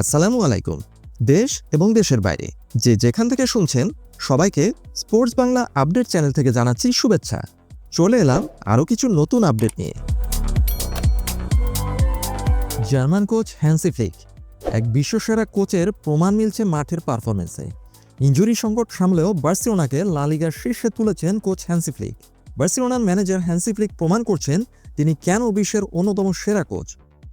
আসসালামু আলাইকুম। দেশ এবং দেশের বাইরে, যে যেখান থেকে শুনছেন, সবাইকে স্পোর্টস বাংলা আপডেট চ্যানেল থেকে জানাচ্ছি শুভেচ্ছা। চলে এলাম আরও কিছু নতুন আপডেট নিয়ে। জার্মান কোচ হ্যান্সি ফ্লিক, এক বিশ্বসেরা কোচের প্রমাণ মিলছে মাঠের পারফরমেন্সে ইঞ্জুরি সংকট সামলেও বার্সিলোনাকে লা লিগার শীর্ষে তুলেছেন কোচ হ্যান্সি ফ্লিক। বার্সিলোনার ম্যানেজার হ্যান্সি ফ্লিক প্রমাণ করছেন, তিনি কেন বিশ্বের অন্যতম সেরা কোচ।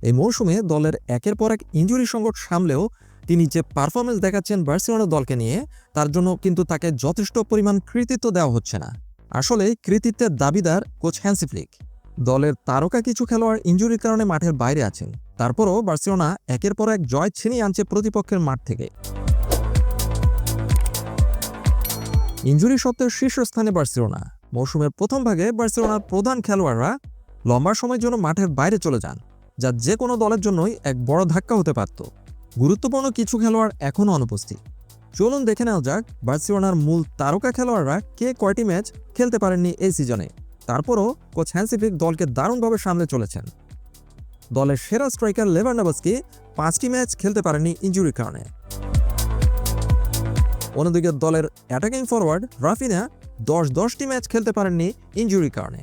এই মৌসুমে দলের একের পর এক ইঞ্জুরি সংকট সামলেও তিনি যে পারফরমেন্স দেখাচ্ছেন বার্সিলোনা দলকে নিয়ে, তার জন্য কিন্তু তাকে যথেষ্ট পরিমাণ কৃতিত্ব দেওয়া হচ্ছে না। আসলে কৃতিত্বের দাবিদার কোচ হ্যান্সি ফ্লিক। দলের তারকা কিছু খেলোয়াড় ইঞ্জুরির কারণে মাঠের বাইরে আছেন। তারপরও বার্সিলোনা একের পর এক জয় ছিনিয়ে আনছে প্রতিপক্ষের মাঠ থেকে। ইঞ্জুরি সত্ত্বেও শীর্ষস্থানে বার্সিলোনা। মৌসুমের প্রথম ভাগে বার্সিলোনার প্রধান খেলোয়াড়রা লম্বা সময়ের জন্য মাঠের বাইরে চলে যান। যা যে কোনো দলের জন্যই এক বড় ধাক্কা হতে পারত। গুরুত্বপূর্ণ কিছু খেলোয়াড় এখনও অনুপস্থিত। চলুন দেখে নেওয়া যাক বার্সিলোনার মূল তারকা খেলোয়াড়রা কে কয়টি ম্যাচ খেলতে পারেননি এই সিজনে। তারপরও কোচ হ্যান্সিফিক দলকে দারুণভাবে সামলে চলেছেন। দলের সেরা স্ট্রাইকার লেভারনাবাসকি পাঁচটি ম্যাচ খেলতে পারেননি ইঞ্জুরির কারণে। অন্যদিকে দলের অ্যাটাকিং ফরওয়ার্ড রাফিনা দশ দশটি ম্যাচ খেলতে পারেননি ইঞ্জুরির কারণে।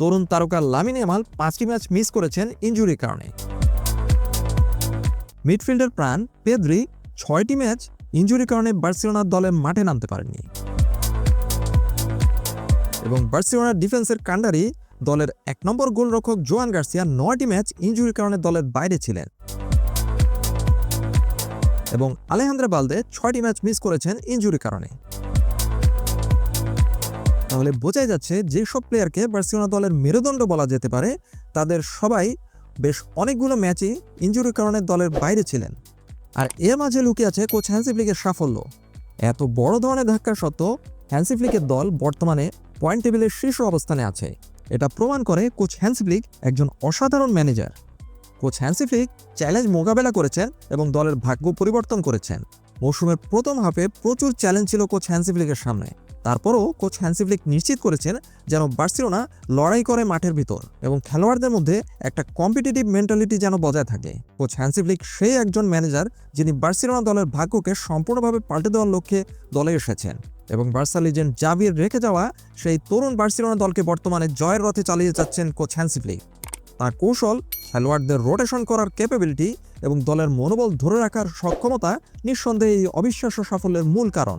তরুণ তারকা লামিন এমাল পাঁচটি ম্যাচ মিস করেছেন ইঞ্জুরির কারণে। মিডফিল্ডের প্রাণ পেদ্রি ছয়টি ম্যাচ ইঞ্জুরির কারণে বার্সিলোনার দলে মাঠে নামতে পারেননি। এবং বার্সিলোনার ডিফেন্সের কাণ্ডারি দলের এক নম্বর গোলরক্ষক জোয়ান গার্সিয়া নয়টি ম্যাচ ইঞ্জুরির কারণে দলের বাইরে ছিলেন। এবং আলেহান্দ্রা বালদে ছয়টি ম্যাচ মিস করেছেন ইঞ্জুরির কারণে। তাহলে বোঝাই যাচ্ছে যেসব প্লেয়ারকে বার্সিলোনা দলের মেরুদণ্ড বলা যেতে পারে। তাদের সবাই বেশ অনেকগুলো ম্যাচই ইঞ্জুরির কারণে দলের বাইরে ছিলেন। আর এর মাঝে লুকিয়ে আছে কোচ হ্যান্সিফ্লিকের সাফল্য। এত বড় ধরনের ধাক্কা সত্ত্বেও হ্যান্সিফ্লিকের দল বর্তমানে পয়েন্ট টেবিলের শীর্ষ অবস্থানে আছে। এটা প্রমাণ করে কোচ হ্যান্সিফ্লিক একজন অসাধারণ ম্যানেজার। কোচ হ্যান্সিফ্লিক চ্যালেঞ্জ মোকাবেলা করেছেন এবং দলের ভাগ্য পরিবর্তন করেছেন। মৌসুমের প্রথম হাফে প্রচুর চ্যালেঞ্জ ছিল কোচ হ্যান্সিফ্লিকের সামনে। তারপরও কোচ হ্যান্সিফ্লিক নিশ্চিত করেছেন যেন বার্সিলোনা লড়াই করে মাঠের ভিতর এবং খেলোয়াড়দের মধ্যে একটা কম্পিটিটিভ মেন্টালিটি যেন বজায় থাকে। কোচ হ্যান্সিফ্লিক সেই একজন ম্যানেজার যিনি বার্সিলোনা দলের ভাগ্যকে সম্পূর্ণভাবে পাল্টে দেওয়ার লক্ষ্যে দলে এসেছেন এবং বার্সা লিজেন্ড জাভির রেখে যাওয়া সেই তরুণ বার্সিলোনা দলকে বর্তমানে জয়ের রথে চালিয়ে যাচ্ছেন কোচ হ্যান্সিফ্লিক তার কৌশল, খেলোয়াড়দের রোটেশন করার ক্যাপাবিলিটি এবং দলের মনোবল ধরে রাখার সক্ষমতা নিঃসন্দেহে এই অবিশ্বাস্য সাফল্যের মূল কারণ।